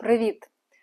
Привіт!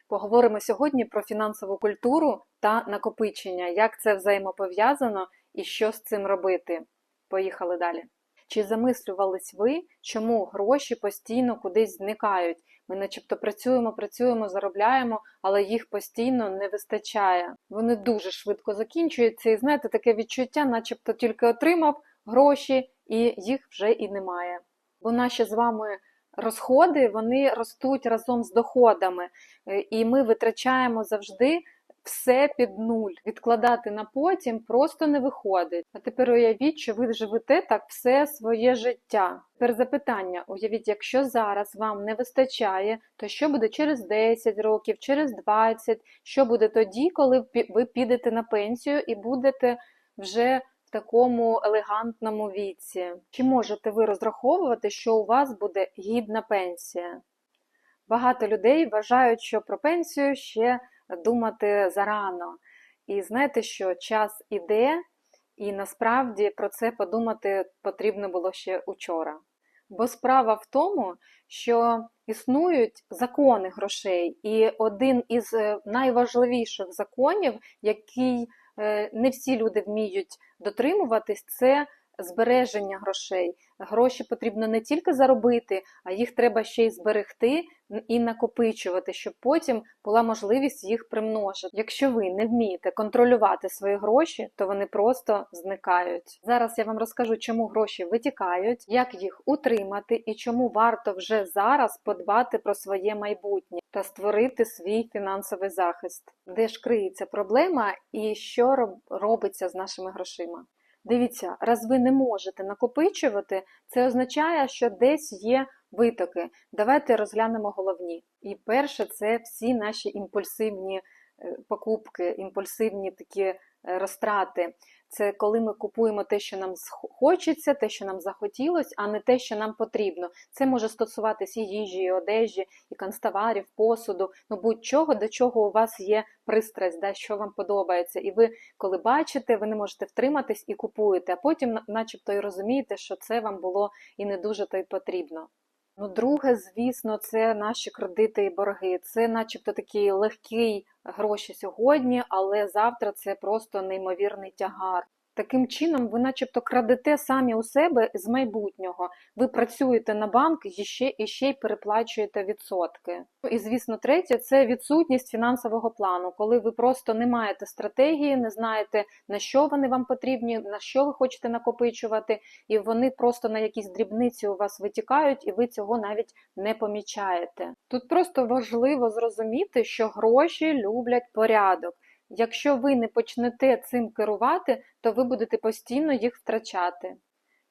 Поговоримо сьогодні про фінансову культуру та накопичення, як це взаємопов'язано і що з цим робити. Поїхали далі. Чи замислювались ви, чому гроші постійно кудись зникають? Ми начебто працюємо, працюємо, заробляємо, але їх постійно не вистачає. Вони дуже швидко закінчуються, і знаєте, таке відчуття, начебто тільки отримав гроші, і їх вже і немає. Бо наші з вами розходи вони ростуть разом з доходами, Е, і ми витрачаємо завжди все під нуль. Відкладати на потім просто не виходить. А тепер уявіть, що ви живете так все своє життя. Тепер запитання: уявіть, якщо зараз вам не вистачає, то що буде через 10 років, через 20, що буде тоді, коли ви підете на пенсію і будете вже в такому елегантному віці? Чи можете ви розраховувати, що у вас буде гідна пенсія? Багато людей вважають, що про пенсію ще думати зарано. І знаєте, що час іде, і насправді про це подумати потрібно було ще учора. Бо справа в тому, що існують закони грошей, і один із е, найважливіших законів, який не всі люди вміють дотримуватись, це збереження грошей. Гроші потрібно не тільки заробити, а їх треба ще й зберегти і накопичувати, щоб потім була можливість їх примножити. Якщо ви не вмієте контролювати свої гроші, то вони просто зникають. Зараз я вам розкажу, чому гроші витікають, як їх утримати і чому варто вже зараз подбати про своє майбутнє та створити свій фінансовий захист, де ж криється проблема і що робиться з нашими грошима. Дивіться, раз ви не можете накопичувати, це означає, що десь є витоки. Давайте розглянемо головні. І перше, це всі наші імпульсивні е, покупки, імпульсивні такі е, розтрати. Це коли ми купуємо те, що нам хочеться, те, що нам захотілось, а не те, що нам потрібно. Це може стосуватися і їжі, і одежі, і канцтоварів, посуду, ну будь-чого, до чого у вас є пристрасть, да, що вам подобається. І ви, коли бачите, ви не можете втриматись і купуєте, а потім, начебто, і розумієте, що це вам було і не дуже то й потрібно. Ну, друге, звісно, це наші кредити і борги. Це, начебто, такі легкі гроші сьогодні, але завтра це просто неймовірний тягар. Таким чином, ви начебто крадете самі у себе з майбутнього. Ви працюєте на банк і ще і ще й переплачуєте відсотки. І, звісно, третє це відсутність фінансового плану, коли ви просто не маєте стратегії, не знаєте, на що вони вам потрібні, на що ви хочете накопичувати, і вони просто на якісь дрібниці у вас витікають, і ви цього навіть не помічаєте. Тут просто важливо зрозуміти, що гроші люблять порядок. Якщо ви не почнете цим керувати, то ви будете постійно їх втрачати.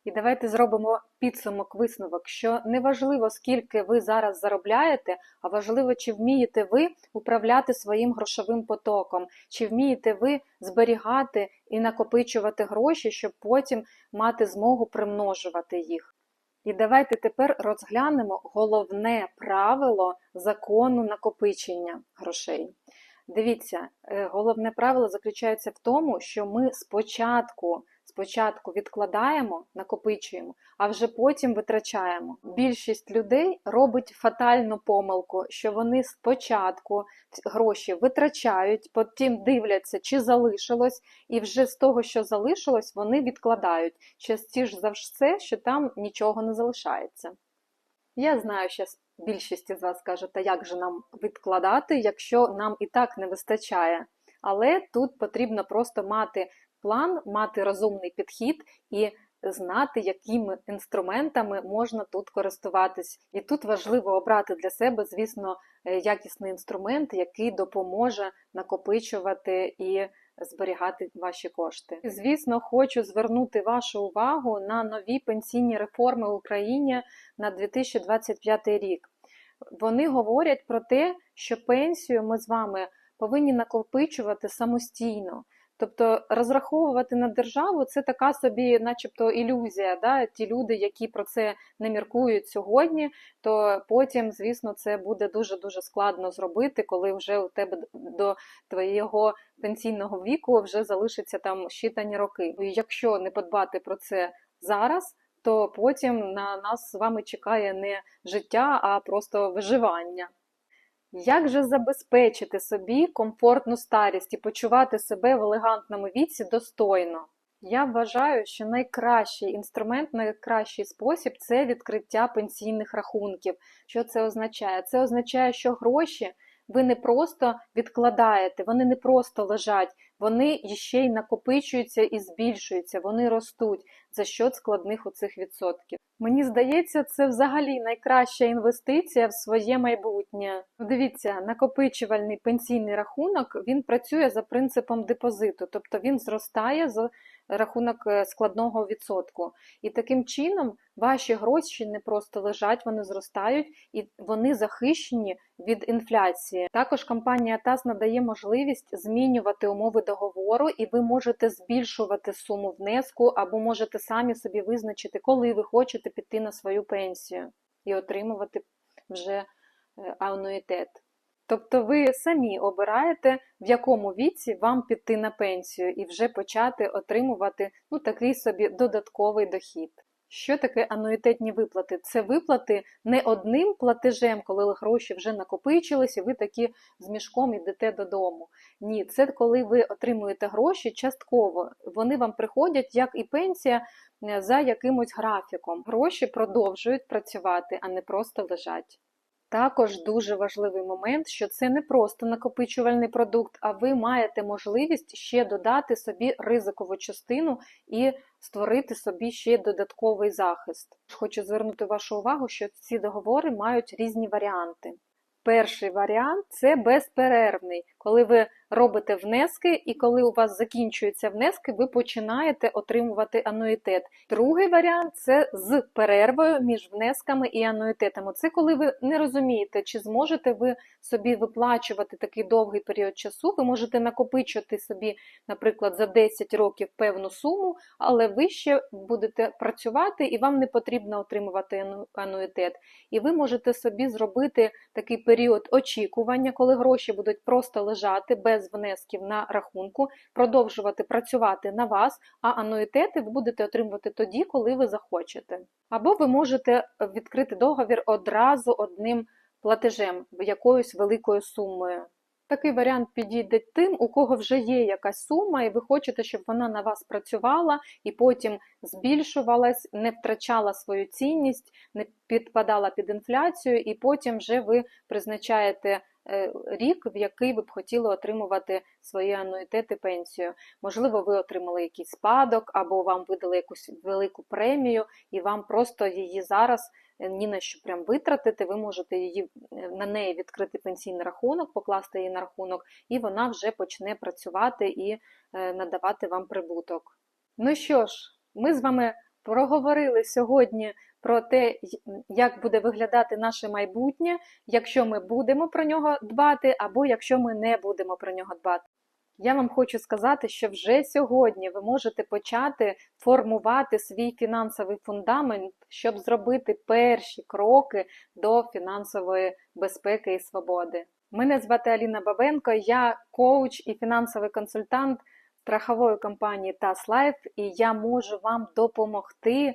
І давайте зробимо підсумок висновок, що неважливо, скільки ви зараз заробляєте, а важливо, чи вмієте ви управляти своїм грошовим потоком, чи вмієте ви зберігати і накопичувати гроші, щоб потім мати змогу примножувати їх. І давайте тепер розглянемо головне правило закону накопичення грошей. Дивіться, е, головне правило заключається в тому, що ми спочатку спочатку відкладаємо, накопичуємо, а вже потім витрачаємо. Більшість людей робить фатальну помилку, що вони спочатку гроші витрачають, потім дивляться, чи залишилось, і вже з того, що залишилось, вони відкладають. Частіше за все, що там нічого не залишається. Я знаю, що більшість із вас каже, та як же нам відкладати, якщо нам і так не вистачає. Але тут потрібно просто мати план, мати розумний підхід і знати, якими інструментами можна тут користуватись. І тут важливо обрати для себе, звісно, е, якісний інструмент, який допоможе накопичувати і зберігати ваші кошти. Звісно, хочу звернути вашу увагу на нові пенсійні реформи в Україні на 2025 рік. Вони говорять про те, що пенсію ми з вами повинні накопичувати самостійно. Тобто розраховувати на державу це така собі, начебто, ілюзія. Да? Ті люди, які про це не міркують сьогодні, то потім, звісно, це буде дуже-дуже складно зробити, коли вже у тебе до твоєго пенсійного віку вже залишиться там щитані роки. І якщо не подбати про це зараз, то потім на нас з вами чекає не життя, а просто виживання. Як же забезпечити собі комфортну старість і почувати себе в елегантному віці достойно? Я вважаю, що найкращий інструмент, найкращий спосіб це відкриття пенсійних рахунків. Що це означає? Це означає, що гроші ви не просто відкладаєте, вони не просто лежать, вони ще й накопичуються і збільшуються, вони ростуть за счет складних оцих відсотків. Мені здається, це взагалі найкраща інвестиція в своє майбутнє. Дивіться, накопичувальний пенсійний рахунок він працює за принципом депозиту, тобто він зростає за рахунок е, складного відсотку. І таким чином ваші гроші не просто лежать, вони зростають і вони захищені від інфляції. Також компанія ТАС надає можливість змінювати умови договору, і ви можете збільшувати суму внеску або можете самі собі визначити, коли ви хочете піти на свою пенсію і отримувати вже е, ануїтет. Тобто ви самі обираєте, в якому віці вам піти на пенсію і вже почати отримувати ну, такий собі додатковий дохід. Що таке ануїтетні виплати? Це виплати не одним платежем, коли гроші вже накопичились, і ви такі з мішком йдете додому. Ні, це коли ви отримуєте гроші частково. Вони вам приходять, як і пенсія, е, за якимось графіком. Гроші продовжують працювати, а не просто лежать. Також дуже важливий момент, що це не просто накопичувальний продукт, а ви маєте можливість ще додати собі ризикову частину і створити собі ще додатковий захист. Хочу звернути вашу увагу, що ці договори мають різні варіанти. Перший варіант це безперервний, коли ви робите внески, і коли у вас закінчуються внески, ви починаєте отримувати ануїтет. Другий варіант це з перервою між внесками і ануїтетами. Це коли ви не розумієте, чи зможете ви собі виплачувати такий довгий період часу. Ви можете накопичувати собі, наприклад, за 10 років певну суму, але ви ще будете працювати і вам не потрібно отримувати ануїтет. І ви можете собі зробити такий період очікування, коли гроші будуть просто лежати без без внесків на рахунку, продовжувати працювати на вас, а ануїтети ви будете отримувати тоді, коли ви захочете. Або ви можете відкрити договір одразу одним платежем, якоюсь великою сумою. Такий варіант підійде тим, у кого вже є якась сума, і ви хочете, щоб вона на вас працювала і потім збільшувалась, не втрачала свою цінність, не підпадала під інфляцію, і потім вже ви призначаєте рік, в який ви б хотіли отримувати свої ануїтети, пенсію. Можливо, ви отримали якийсь спадок, або вам видали якусь велику премію, і вам просто її зараз е, ні на що прям витратити. Ви можете її е, на неї відкрити пенсійний рахунок, покласти її на рахунок, і вона вже почне працювати і надавати вам прибуток. Ну що ж, ми з вами проговорили сьогодні про те, як буде виглядати наше майбутнє, якщо ми будемо про нього дбати, або якщо ми не будемо про нього дбати. Я вам хочу сказати, що вже сьогодні ви можете почати формувати свій фінансовий фундамент, щоб зробити перші кроки до фінансової безпеки і свободи. Мене звати Аліна Бабенко, я коуч і фінансовий консультант страхової компанії TAS Life, і я можу вам допомогти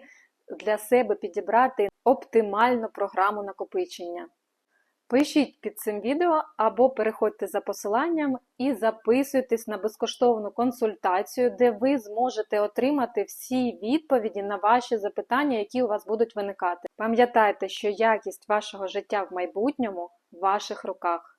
для себе підібрати оптимальну програму накопичення. Пишіть під цим відео або переходьте за посиланням і записуйтесь на безкоштовну консультацію, де ви зможете отримати всі відповіді на ваші запитання, які у вас будуть виникати. Пам'ятайте, що якість вашого життя в майбутньому в ваших руках.